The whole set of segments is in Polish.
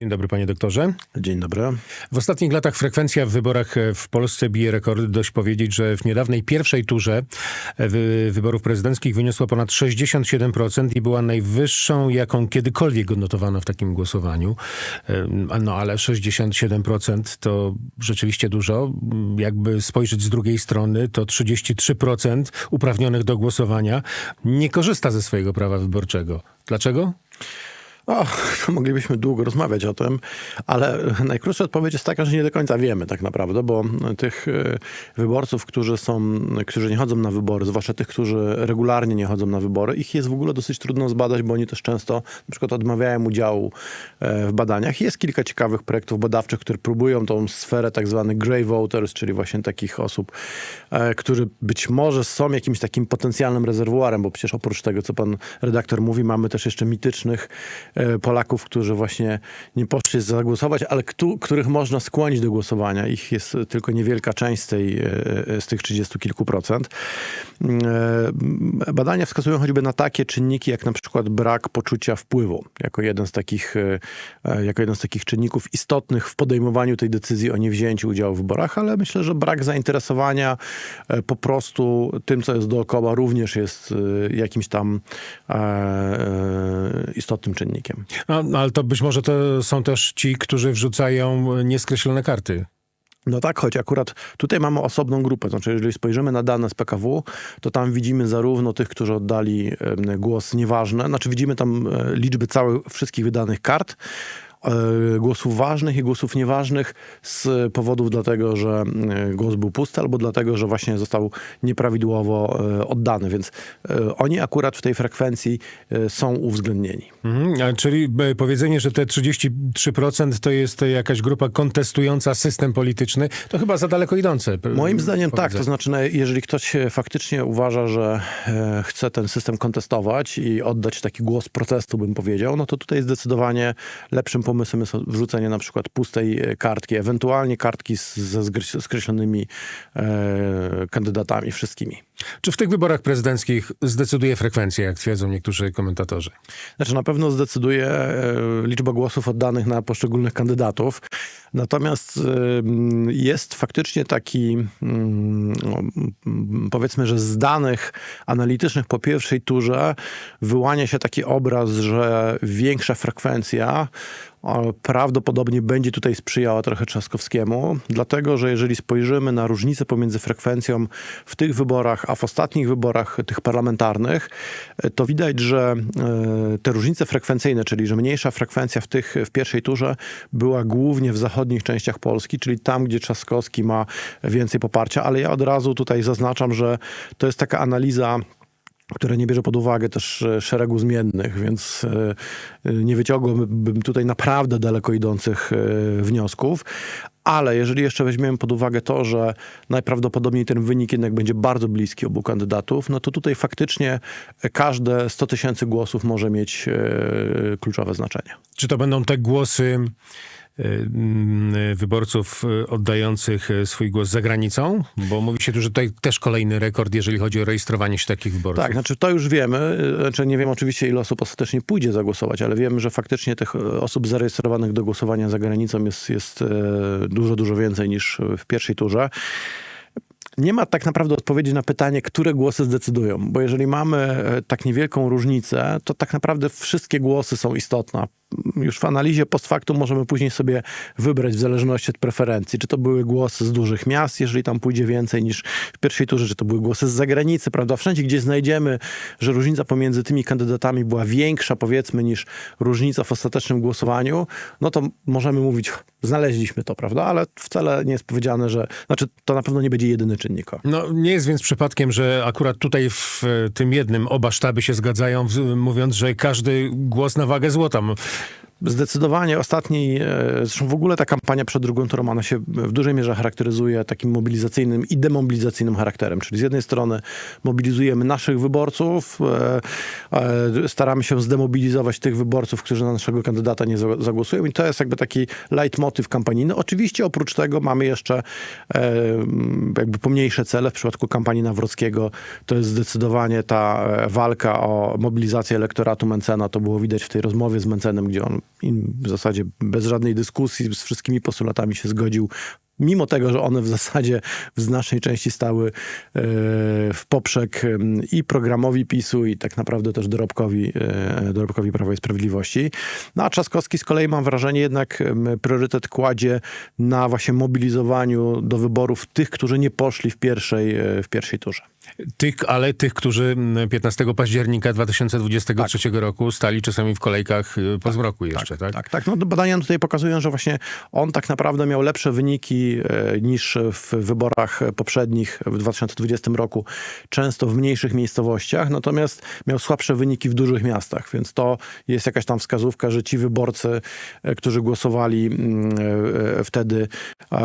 Dzień dobry, panie doktorze. Dzień dobry. W ostatnich latach frekwencja w wyborach e, w Polsce bije rekordy. Dość powiedzieć, że w niedawnej pierwszej turze e, wy- wyborów prezydenckich wyniosła ponad 67% i była najwyższą, jaką kiedykolwiek odnotowano w takim głosowaniu. E, No ale 67% to rzeczywiście dużo. Jakby spojrzeć z drugiej strony, to 33% uprawnionych do głosowania nie korzysta ze swojego prawa wyborczego. Dlaczego? O, moglibyśmy długo rozmawiać o tym, ale najkrótsza odpowiedź jest taka, że nie do końca wiemy tak naprawdę, bo tych e, wyborców, którzy są, którzy nie chodzą na wybory, zwłaszcza tych, którzy regularnie nie chodzą na wybory, ich jest w ogóle dosyć trudno zbadać, bo oni też często na przykład odmawiają udziału e, w badaniach. Jest kilka ciekawych projektów badawczych, które próbują tą sferę tak zwanych grey voters, czyli właśnie takich osób, e, którzy być może są jakimś takim potencjalnym rezerwuarem, bo przecież oprócz tego, co pan redaktor mówi, mamy też jeszcze mitycznych Polaków, którzy właśnie nie poszli zagłosować, ale któ- których można skłonić do głosowania. Ich jest tylko niewielka część z, tej, e, z tych 30 kilku procent. E, Badania wskazują choćby na takie czynniki, jak na przykład brak poczucia wpływu, jako jeden z takich, e, jako jeden z takich czynników istotnych w podejmowaniu tej decyzji o niewzięciu udziału w wyborach, ale myślę, że brak zainteresowania e, po prostu tym, co jest dookoła, również jest e, jakimś tam e, e, istotnym czynnikiem. No, no, ale to być może to są też ci, którzy wrzucają nieskreślone karty. No tak, choć akurat tutaj mamy osobną grupę. Znaczy, jeżeli spojrzymy na dane z PKW, to tam widzimy zarówno tych, którzy oddali głos nieważny, znaczy widzimy tam e, liczby całych, wszystkich wydanych kart, głosów ważnych i głosów nieważnych z powodów dlatego, że e, głos był pusty albo dlatego, że właśnie został nieprawidłowo e, oddany, więc e, oni akurat w tej frekwencji e, są uwzględnieni. Mhm, czyli e, powiedzenie, że te 33% to jest jakaś grupa kontestująca system polityczny, to chyba za daleko idące. Moim zdaniem tak, to znaczy jeżeli ktoś e, faktycznie uważa, że e, chce ten system kontestować i oddać taki głos protestu, bym powiedział, no to tutaj zdecydowanie lepszym pomysłem jest wrzucenie na przykład pustej e, kartki, ewentualnie kartki ze skreślonymi e, kandydatami wszystkimi. Czy w tych wyborach prezydenckich zdecyduje frekwencja, jak twierdzą niektórzy komentatorzy? Znaczy na pewno zdecyduje e, liczba głosów oddanych na poszczególnych kandydatów. Natomiast e, jest faktycznie taki, mm, powiedzmy, że z danych analitycznych po pierwszej turze wyłania się taki obraz, że większa frekwencja prawdopodobnie będzie tutaj sprzyjała trochę Trzaskowskiemu, dlatego że jeżeli spojrzymy na różnicę pomiędzy frekwencją w tych wyborach, a w ostatnich wyborach tych parlamentarnych, e, to widać, że e, te różnice frekwencyjne, czyli że mniejsza frekwencja w tych w pierwszej turze była głównie w zachodnich częściach Polski, czyli tam, gdzie Trzaskowski ma więcej poparcia, ale ja od razu tutaj zaznaczam, że to jest taka analiza które nie bierze pod uwagę też e, szeregu zmiennych, więc e, e, nie wyciągłbym tutaj naprawdę daleko idących wniosków. Ale jeżeli jeszcze weźmiemy pod uwagę to, że najprawdopodobniej ten wynik jednak będzie bardzo bliski obu kandydatów, no to tutaj faktycznie każde 100 tysięcy głosów może mieć kluczowe znaczenie. Czy to będą te głosy wyborców y, oddających y, swój głos za granicą? Bo mówi się tu, że tutaj też kolejny rekord, jeżeli chodzi o rejestrowanie się takich wyborów. Tak, znaczy to już wiemy. Znaczy nie wiem oczywiście, ile osób ostatecznie pójdzie zagłosować, ale wiemy, że faktycznie tych osób zarejestrowanych do głosowania za granicą jest, jest dużo, dużo więcej niż w pierwszej turze. Nie ma tak naprawdę odpowiedzi na pytanie, które głosy zdecydują, bo jeżeli mamy tak niewielką różnicę, to tak naprawdę wszystkie głosy są istotne. Już w analizie post factum możemy później sobie wybrać w zależności od preferencji, czy to były głosy z dużych miast, jeżeli tam pójdzie więcej niż w pierwszej turze, czy to były głosy z zagranicy, prawda? Wszędzie, gdzie znajdziemy, że różnica pomiędzy tymi kandydatami była większa, powiedzmy, niż różnica w ostatecznym głosowaniu, no to możemy mówić, znaleźliśmy to, prawda? Ale wcale nie jest powiedziane, że, znaczy to na pewno nie będzie jedyny czynnik. No, nie jest więc przypadkiem, że akurat tutaj w tym jednym oba sztaby się zgadzają, mówiąc, że każdy głos na wagę złota. Zdecydowanie ostatni, e, zresztą w ogóle ta kampania przed drugą turą, ona się w dużej mierze charakteryzuje takim mobilizacyjnym i demobilizacyjnym charakterem. Czyli z jednej strony mobilizujemy naszych wyborców, e, e, staramy się zdemobilizować tych wyborców, którzy na naszego kandydata nie za- zagłosują i to jest jakby taki leitmotiv kampanijny. Oczywiście oprócz tego mamy jeszcze jakby pomniejsze cele. W przypadku kampanii Nawrockiego to jest zdecydowanie ta walka o mobilizację elektoratu Mencena. To było widać w tej rozmowie z Mencenem, gdzie on i w zasadzie bez żadnej dyskusji, z wszystkimi postulatami się zgodził. Mimo tego, że one w zasadzie w znacznej części stały e, w poprzek em, i programowi PiSu, i tak naprawdę też dorobkowi, e, dorobkowi Prawa i Sprawiedliwości. No a Trzaskowski z kolei mam wrażenie jednak priorytet kładzie na właśnie mobilizowaniu do wyborów tych, którzy nie poszli w pierwszej, e, w pierwszej turze. Tych, ale tych, którzy mm, 15 października 2023 roku stali czasami w kolejkach y, po zmroku jeszcze, tak? Tak, tak. No, badania tutaj pokazują, że właśnie on tak naprawdę miał lepsze wyniki e, niż w wyborach poprzednich w 2020 roku, często w mniejszych miejscowościach, natomiast miał słabsze wyniki w dużych miastach, więc to jest jakaś tam wskazówka, że ci wyborcy, e, którzy głosowali e, e, wtedy e,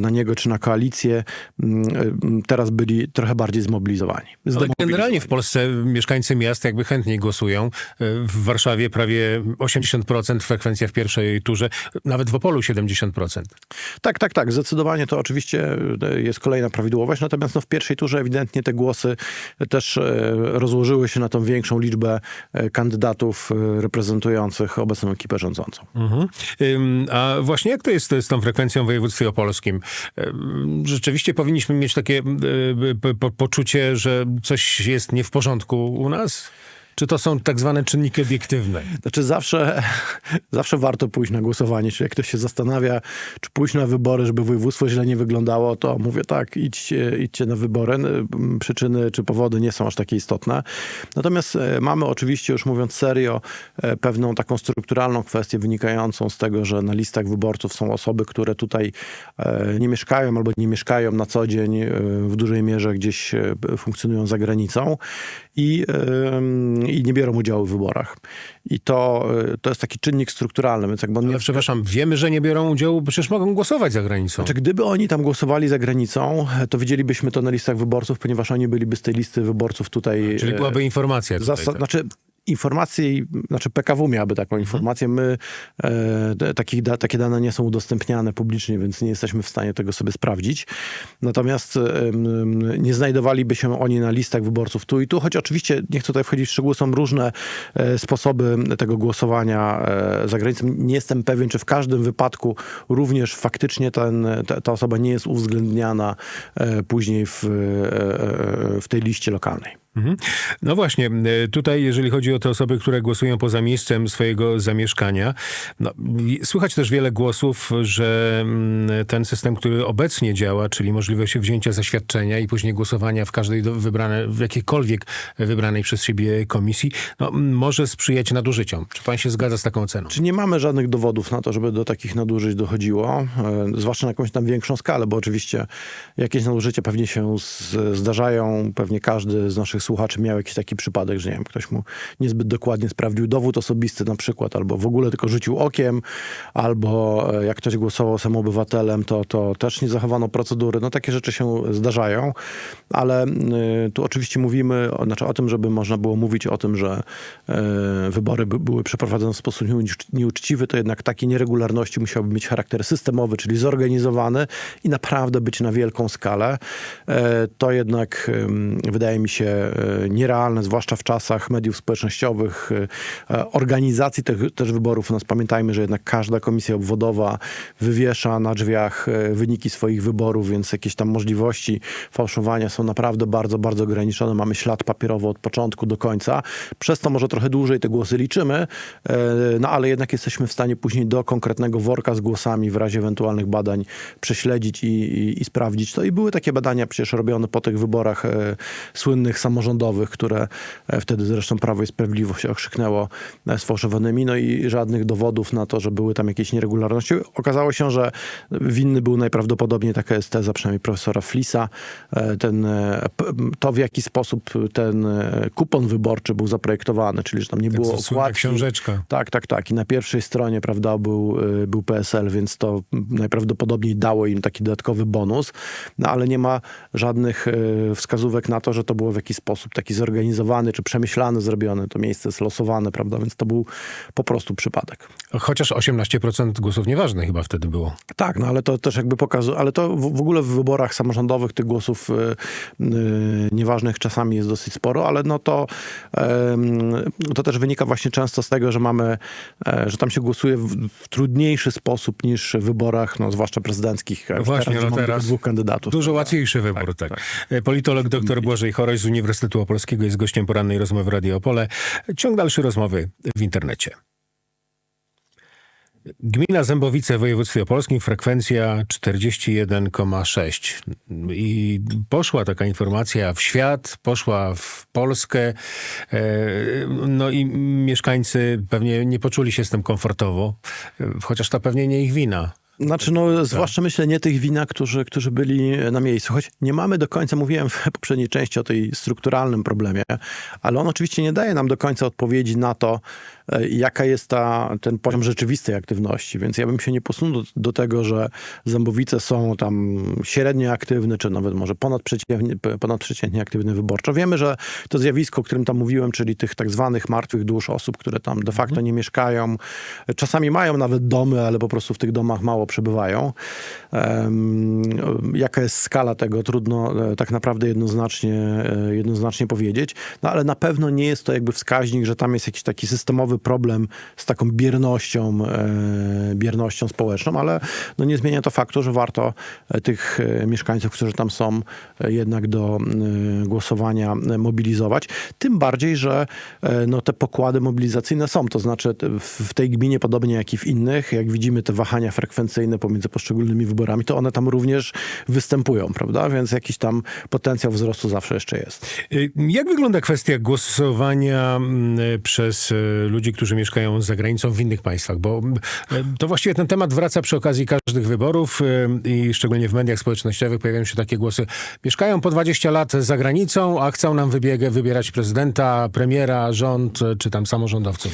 na niego czy na koalicję, e, teraz byli trochę bardziej zmobilizowani. Ale generalnie w Polsce mieszkańcy miast jakby chętniej głosują. W Warszawie prawie 80% frekwencja w pierwszej turze, nawet w Opolu 70%. Tak, tak, tak. Zdecydowanie to oczywiście e, jest kolejna prawidłowość. Natomiast no, w pierwszej turze ewidentnie te głosy też e, rozłożyły się na tą większą liczbę e, kandydatów reprezentujących obecną ekipę rządzącą. Mhm. A właśnie jak to jest z tą frekwencją w województwie opolskim? Rzeczywiście powinniśmy mieć takie poczucie, że coś jest nie w porządku u nas? Czy to są tak zwane czynniki obiektywne? Znaczy zawsze, zawsze warto pójść na głosowanie. Czyli jak ktoś się zastanawia, czy pójść na wybory, żeby województwo źle nie wyglądało, to mówię tak, idźcie, idźcie na wybory. N- Przyczyny czy powody nie są aż takie istotne. Natomiast e, mamy oczywiście, już mówiąc serio, e, pewną taką strukturalną kwestię wynikającą z tego, że na listach wyborców są osoby, które tutaj e, nie mieszkają albo nie mieszkają na co dzień, w dużej mierze gdzieś funkcjonują za granicą i, i nie biorą udziału w wyborach. I to, e, to jest taki czynnik strukturalny, więc jakby on Ale nie... przepraszam, wiemy, że nie biorą udziału, bo przecież mogą głosować za granicą. Znaczy, gdyby oni tam głosowali za granicą, to widzielibyśmy to na listach wyborców, ponieważ oni byliby z tej listy wyborców tutaj... Czyli e, byłaby informacja tutaj. Tak. Znaczy informacje, i- znaczy PKW miałaby taką informację. My e, takich da, takie dane nie są udostępniane publicznie, więc nie jesteśmy w stanie tego sobie sprawdzić. Natomiast em, nie znajdowaliby się oni na listach wyborców tu i tu, choć oczywiście nie chcę tutaj wchodzić w szczegóły, są różne e, sposoby tego głosowania e, za granicą. Nie jestem pewien, czy w każdym wypadku również faktycznie ten, ta, ta osoba nie jest uwzględniana e, później w, e, e, w tej liście lokalnej. Mhm. No właśnie, e, tutaj jeżeli chodzi o te osoby, które głosują poza miejscem swojego zamieszkania, no, słychać też wiele głosów, że mm, ten system, który obecnie działa, czyli możliwość wzięcia zaświadczenia i później głosowania w każdej do- wybrane, w jakiejkolwiek wybranej przez siebie komisji, no, może sprzyjać nadużyciom. Czy pan się zgadza z taką oceną? Czy nie mamy żadnych dowodów na to, żeby do takich nadużyć dochodziło, e, zwłaszcza na jakąś tam większą skalę, bo oczywiście jakieś nadużycia pewnie się zdarzają, pewnie każdy z naszych słuchaczy miał jakiś taki przypadek, że nie wiem, ktoś mu niezbyt dokładnie sprawdził dowód osobisty na przykład, albo w ogóle tylko rzucił okiem, albo e, jak ktoś głosował sam obywatelem, to, to też nie zachowano procedury. No takie rzeczy się zdarzają, ale y, tu oczywiście mówimy o, znaczy o tym, żeby można było mówić o tym, że e, wybory by, były przeprowadzone w sposób nieucz- nieuczciwy, to jednak takie nieregularności musiałyby mieć charakter systemowy, czyli zorganizowany i naprawdę być na wielką skalę. E, To jednak wydaje mi się nierealne, zwłaszcza w czasach mediów społecznościowych, e, e, organizacji tych, też wyborów. Nas pamiętajmy, że jednak każda komisja obwodowa wywiesza na drzwiach e, wyniki swoich wyborów, więc jakieś tam możliwości fałszowania są naprawdę bardzo, bardzo ograniczone. Mamy ślad papierowy od początku do końca. Przez to może trochę dłużej te głosy liczymy, e, no ale jednak jesteśmy w stanie później do konkretnego worka z głosami w razie ewentualnych badań prześledzić i, i, i sprawdzić to. I były takie badania przecież robione po tych wyborach e, słynnych samorządowych, które e, wtedy zresztą Prawo i Sprawiedliwość okrzyknęło e, sfałszowanymi, no i żadnych dowodów na to, że były tam jakieś nieregularności. Okazało się, że winny był najprawdopodobniej, taka jest teza przynajmniej profesora Flisa, e, ten, to w jaki sposób ten kupon wyborczy był zaprojektowany, czyli że tam nie było Tak, słynna okładki. książeczka. Tak, tak, tak. I na pierwszej stronie, prawda, był, był PSL, więc to najprawdopodobniej dało im taki dodatkowy bonus, no ale nie ma żadnych wskazówek na to, że to było w jakiś sposób sposób taki zorganizowany czy przemyślany zrobiony. To miejsce jest losowane, prawda? Więc to był po prostu przypadek. Chociaż 18% głosów nieważne chyba wtedy było. Tak, no ale to też jakby pokazuje, ale to w, w ogóle w wyborach samorządowych tych głosów y, y, nieważnych czasami jest dosyć sporo, ale no to, to też wynika właśnie często z tego, że mamy, e, że tam się głosuje w, w trudniejszy sposób niż w wyborach, no zwłaszcza prezydenckich. Właśnie, teraz, no teraz dwóch kandydatów. Dużo łatwiejszy wybór, tak. Politolog dr Błażej Choroś z Uniwersytetu Opolskiego jest gościem porannej rozmowy Radio Opole. Ciąg dalszy rozmowy w internecie. Gmina Zębowice w województwie opolskim, frekwencja 41,6. I poszła taka informacja w świat, poszła w Polskę. E, No i mieszkańcy pewnie nie poczuli się z tym komfortowo, e, chociaż to pewnie nie ich wina. Znaczy, no, zwłaszcza myślę nie tych wina, którzy, którzy byli na miejscu. Choć nie mamy do końca, mówiłem w poprzedniej części o tej strukturalnym problemie, ale on oczywiście nie daje nam do końca odpowiedzi na to, e, jaka jest ta, ten poziom rzeczywistej aktywności. Więc ja bym się nie posunął do, do tego, że Zębowice są tam średnio aktywne, czy nawet może ponadprzeciętnie, ponadprzeciętnie aktywne wyborczo. Wiemy, że to zjawisko, o którym tam mówiłem, czyli tych tak zwanych martwych dusz, osób, które tam de facto nie mieszkają, czasami mają nawet domy, ale po prostu w tych domach mało przebywają. Um, jaka jest skala tego, trudno e, tak naprawdę jednoznacznie, e, jednoznacznie powiedzieć, no ale na pewno nie jest to jakby wskaźnik, że tam jest jakiś taki systemowy problem z taką biernością, e, biernością społeczną, ale no nie zmienia to faktu, że warto tych mieszkańców, którzy tam są, jednak do głosowania mobilizować. Tym bardziej, że no, te pokłady mobilizacyjne są, to znaczy w tej gminie, podobnie jak i w innych, jak widzimy te wahania frekwencyjne pomiędzy poszczególnymi wyborami, to one tam również występują, prawda? Więc jakiś tam potencjał wzrostu zawsze jeszcze jest. Y, Jak wygląda kwestia głosowania mm, przez y, ludzi, którzy mieszkają za granicą w innych państwach? Bo y, to właściwie ten temat wraca przy okazji każdych wyborów i szczególnie w mediach społecznościowych pojawiają się takie głosy. Mieszkają po 20 lat za granicą, a chcą nam wybiegę, wybierać prezydenta, premiera, rząd czy tam samorządowców.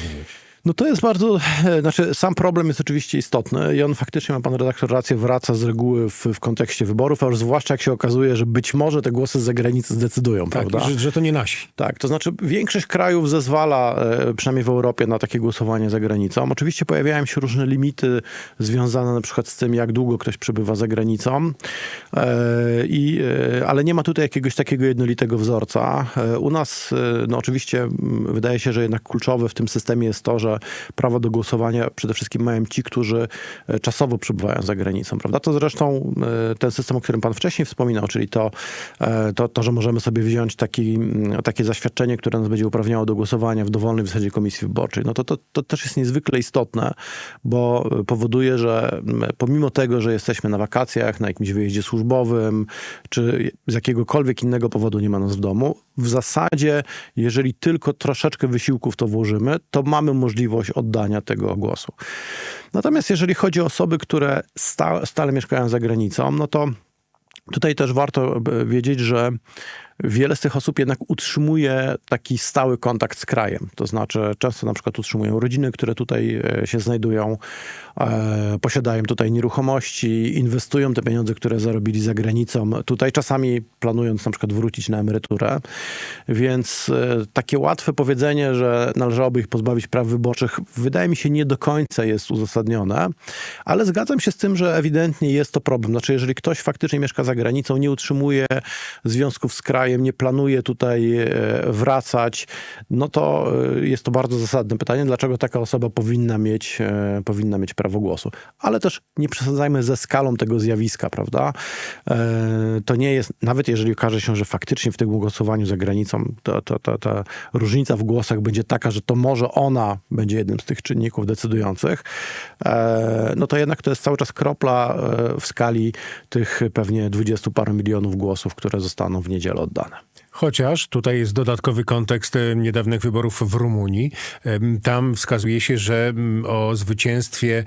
No to jest bardzo, e, znaczy sam problem jest oczywiście istotny i on faktycznie, ma pan redaktor rację, wraca z reguły w, w kontekście wyborów, a już zwłaszcza jak się okazuje, że być może te głosy z zagranicy zdecydują, Tak, prawda? że, że to nie nasi. Tak, to znaczy większość krajów zezwala, e, przynajmniej w Europie, na takie głosowanie za granicą. Oczywiście pojawiają się różne limity związane na przykład z tym, jak długo ktoś przebywa za granicą, e, i, ale nie ma tutaj jakiegoś takiego jednolitego wzorca. U nas, no oczywiście wydaje się, że jednak kluczowe w tym systemie jest to, że prawo do głosowania przede wszystkim mają ci, którzy e, czasowo przebywają za granicą, prawda? To zresztą e, ten system, o którym pan wcześniej wspominał, czyli to, e, to, to że możemy sobie wziąć taki, takie zaświadczenie, które nas będzie uprawniało do głosowania w dowolnej zasadzie komisji wyborczej, no to, to, to też jest niezwykle istotne, bo powoduje, że pomimo tego, że jesteśmy na wakacjach, na jakimś wyjeździe służbowym, czy z jakiegokolwiek innego powodu nie ma nas w domu, w zasadzie, jeżeli tylko troszeczkę wysiłku w to włożymy, to mamy możliwość oddania tego głosu. Natomiast jeżeli chodzi o osoby, które sta, stale mieszkają za granicą, no to Tutaj też warto e, wiedzieć, że wiele z tych osób jednak utrzymuje taki stały kontakt z krajem. To znaczy, często na przykład utrzymują rodziny, które tutaj e, się znajdują, e, posiadają tutaj nieruchomości, inwestują te pieniądze, które zarobili za granicą, tutaj czasami planując na przykład wrócić na emeryturę. Więc e, takie łatwe powiedzenie, że należałoby ich pozbawić praw wyborczych, wydaje mi się nie do końca jest uzasadnione, ale zgadzam się z tym, że ewidentnie jest to problem. Znaczy, jeżeli ktoś faktycznie mieszka za granicą, nie utrzymuje związków z krajem, nie planuje tutaj e, wracać, no to e, jest to bardzo zasadne pytanie, dlaczego taka osoba powinna mieć, e, powinna mieć prawo głosu. Ale też nie przesadzajmy ze skalą tego zjawiska, prawda? To nie jest, nawet jeżeli okaże się, że faktycznie w tym głosowaniu za granicą to, to, to, ta różnica w głosach będzie taka, że to może ona będzie jednym z tych czynników decydujących, no to jednak to jest cały czas kropla w skali tych pewnie dwudziestu paru milionów głosów, które zostaną w niedzielę oddane. Chociaż tutaj jest dodatkowy kontekst e, niedawnych wyborów w Rumunii. Tam wskazuje się, że mm, o zwycięstwie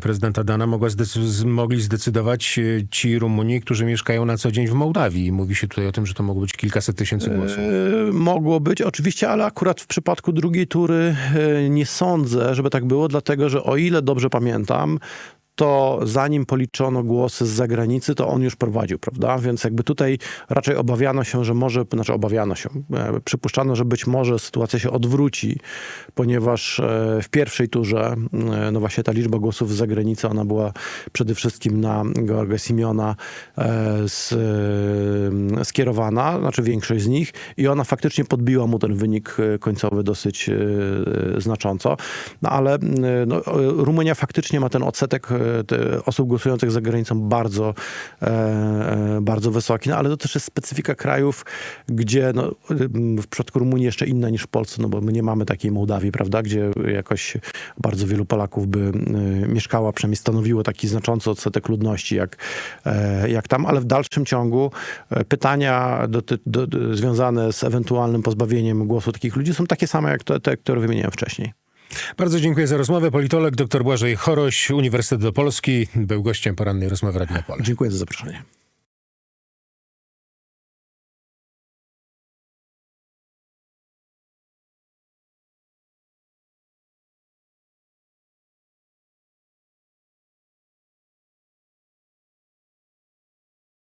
prezydenta Dana mogła zdecy- mogli zdecydować e, ci Rumuni, którzy mieszkają na co dzień w Mołdawii. Mówi się tutaj o tym, że to mogło być kilkaset tysięcy głosów. E, Mogło być, oczywiście, ale akurat w przypadku drugiej tury nie sądzę, żeby tak było, dlatego że o ile dobrze pamiętam, to zanim policzono głosy z zagranicy, to on już prowadził, prawda? Więc jakby tutaj raczej obawiano się, że może, znaczy obawiano się, e, przypuszczano, że być może sytuacja się odwróci, ponieważ e, w pierwszej turze, e, no właśnie ta liczba głosów z zagranicy, ona była przede wszystkim na Georga Simiona skierowana, znaczy większość z nich i ona faktycznie podbiła mu ten wynik końcowy dosyć znacząco. No ale no, Rumunia faktycznie ma ten odsetek te osób głosujących za granicą bardzo, e, e, bardzo wysoki, no ale to też jest specyfika krajów, gdzie no, w przypadku Rumunii jeszcze inna niż w Polsce, no bo my nie mamy takiej Mołdawii, prawda, gdzie jakoś bardzo wielu Polaków by e, mieszkało, przynajmniej stanowiło taki znaczący odsetek ludności jak, jak tam, ale w dalszym ciągu pytania do, do, do, związane z ewentualnym pozbawieniem głosu takich ludzi są takie same jak te, te które wymieniłem wcześniej. Bardzo dziękuję za rozmowę. Politolog dr Błażej Choroś, Uniwersytet Opolski, był gościem porannej rozmowy Radia Pole. Dziękuję za zaproszenie.